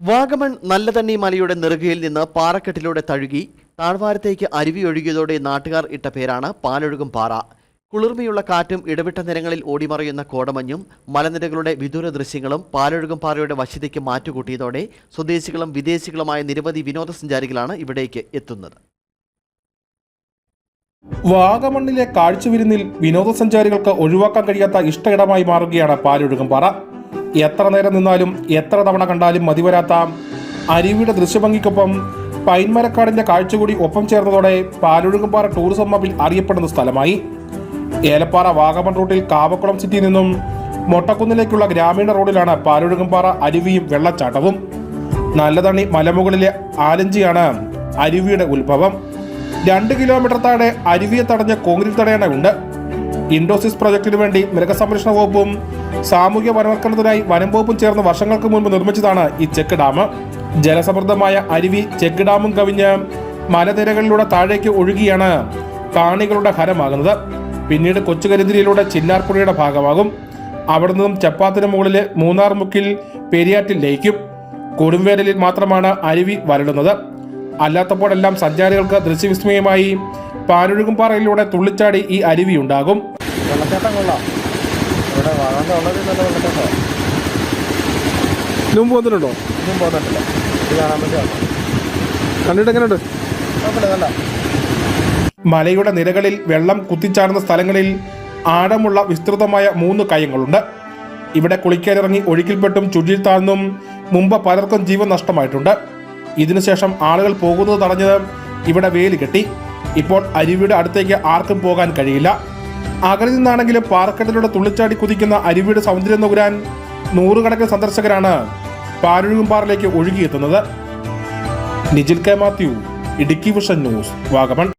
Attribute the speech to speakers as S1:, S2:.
S1: വാഗമൺ നല്ലതണ്ണി മലയുടെ നെറുകയിൽ നിന്ന് പാറക്കെട്ടിലൂടെ തഴുകി താഴ്വാരത്തേക്ക് അരുവി ഒഴുകിയതോടെ നാട്ടുകാർ ഇട്ട പേരാണ് പാലൊഴുകും പാറ. കുളിർമയുള്ള കാറ്റും ഇടവിട്ട നിരങ്ങളിൽ ഓടിമറയുന്ന കോടമഞ്ഞും മലനിരകളുടെ വിദൂര ദൃശ്യങ്ങളും പാലൊഴുകും പാറയുടെ വശ്യതയ്ക്ക് മാറ്റുകൂട്ടിയതോടെ സ്വദേശികളും വിദേശികളുമായ നിരവധി വിനോദസഞ്ചാരികളാണ് ഇവിടേക്ക് എത്തുന്നത്.
S2: വാഗമണ്ണിലെ കാഴ്ചവിരുന്നിൽ വിനോദസഞ്ചാരികൾക്ക് ഒഴിവാക്കാൻ കഴിയാത്ത ഇഷ്ടയിടമായി മാറുകയാണ് പാലൊഴുകും പാറ. എത്ര നേരം നിന്നാലും എത്ര തവണ കണ്ടാലും മതിവരാത്ത അരുവിയുടെ ദൃശ്യഭംഗിക്കൊപ്പം പൈൻമരക്കാടിന്റെ കാഴ്ച കൂടി ഒപ്പം ചേർന്നതോടെ പാലൊഴുകുംപാറ ടൂറിസം മാപ്പിൽ അറിയപ്പെടുന്ന സ്ഥലമായി. ഏലപ്പാറ വാഗമൺ റൂട്ടിൽ കാവക്കുളം സിറ്റിയിൽ നിന്നും മൊട്ടക്കുന്നിലേക്കുള്ള ഗ്രാമീണ റോഡിലാണ് പാലൊഴുകുംപാറ അരുവിയും വെള്ളച്ചാട്ടവും. നല്ലതണി മലമുകളിലെ ആലഞ്ചിയാണ് അരുവിയുടെ ഉത്ഭവം. രണ്ട് കിലോമീറ്റർ താഴെ അരുവിയെ തടഞ്ഞ കോൺക്രീറ്റ് തടയണയുണ്ട് ഇൻഡോസിസ് പ്രൊജക്ടിനു വേണ്ടി മൃഗസംരക്ഷണ വകുപ്പും സാമൂഹ്യ വനവൽക്കരണത്തിനായി വനം വകുപ്പും ചേർന്ന് വർഷങ്ങൾക്ക് മുൻപ് നിർമ്മിച്ചതാണ് ഈ ചെക്ക് ഡാം. ജലസമൃദ്ധമായ അരുവി ചെക്ക് ഡാമും കവിഞ്ഞ് മലനിരകളിലൂടെ താഴേക്ക് ഒഴുകിയാണ് കാണികളുടെ ഹരമാകുന്നത് പിന്നീട് കൊച്ചുകരിന്തിരിയിലൂടെ ചിന്നാർപ്പുഴയുടെ ഭാഗമാകും. അവിടെ നിന്നും ചപ്പാത്തിന് മുകളിലെ മൂന്നാർ മുക്കിൽ പെരിയാറ്റിൽ ലയിക്കും. കൊടുംവേനലിൽ മാത്രമാണ് അരുവി വരളുന്നത്. അല്ലാത്തപ്പോഴെല്ലാം സഞ്ചാരികൾക്ക് ദൃശ്യവിസ്മയമായി പാനൊഴുകുംപാറയിലൂടെ തുള്ളിച്ചാടി ഈ അരുവി ഉണ്ടാകും
S3: വെള്ളച്ചാട്ടം കൊള്ളാം. ഇവിടെ വാഗാണ്ട് വളരെ നല്ല വെള്ളച്ചാട്ടമാണ്
S4: ഇതിനു മുമ്പ് വന്നിട്ടുണ്ടോ
S3: ഇന്നും പോന്നിട്ടില്ല. ഇത് കാണാൻ വേണ്ടി
S4: കണ്ടിട്ട് എങ്ങനെയുണ്ട്?
S3: കുഴപ്പമില്ല നല്ല
S2: മലയുടെ നിരകളിൽ വെള്ളം കുത്തിച്ചാടുന്ന സ്ഥലങ്ങളിൽ ആഴമുള്ള വിസ്തൃതമായ മൂന്ന് കയങ്ങളുണ്ട്. ഇവിടെ കുളിക്കാനിറങ്ങി ഒഴുക്കിൽപ്പെട്ടും ചുഴിയിൽ താഴ്ന്നും മുമ്പ് പലർക്കും ജീവൻ നഷ്ടമായിട്ടുണ്ട്. ഇതിനുശേഷം ആളുകൾ പോകുന്നത് തടഞ്ഞത് ഇവിടെ വേലി കെട്ടി. ഇപ്പോൾ അരുവിയുടെ അടുത്തേക്ക് ആർക്കും പോകാൻ കഴിയില്ല. അകലിൽ നിന്നാണെങ്കിലും പാറക്കെട്ടിലൂടെ തുള്ളിച്ചാടി കുതിക്കുന്ന അരുവിയുടെ സൗന്ദര്യം നുകരാൻ നൂറുകണക്കിന് സന്ദർശകരാണ് പാലൊഴുകുംപാറയിലേക്ക് ഒഴുകിയെത്തുന്നത്. Nijil K Mathew Idukki vision news Vagamon.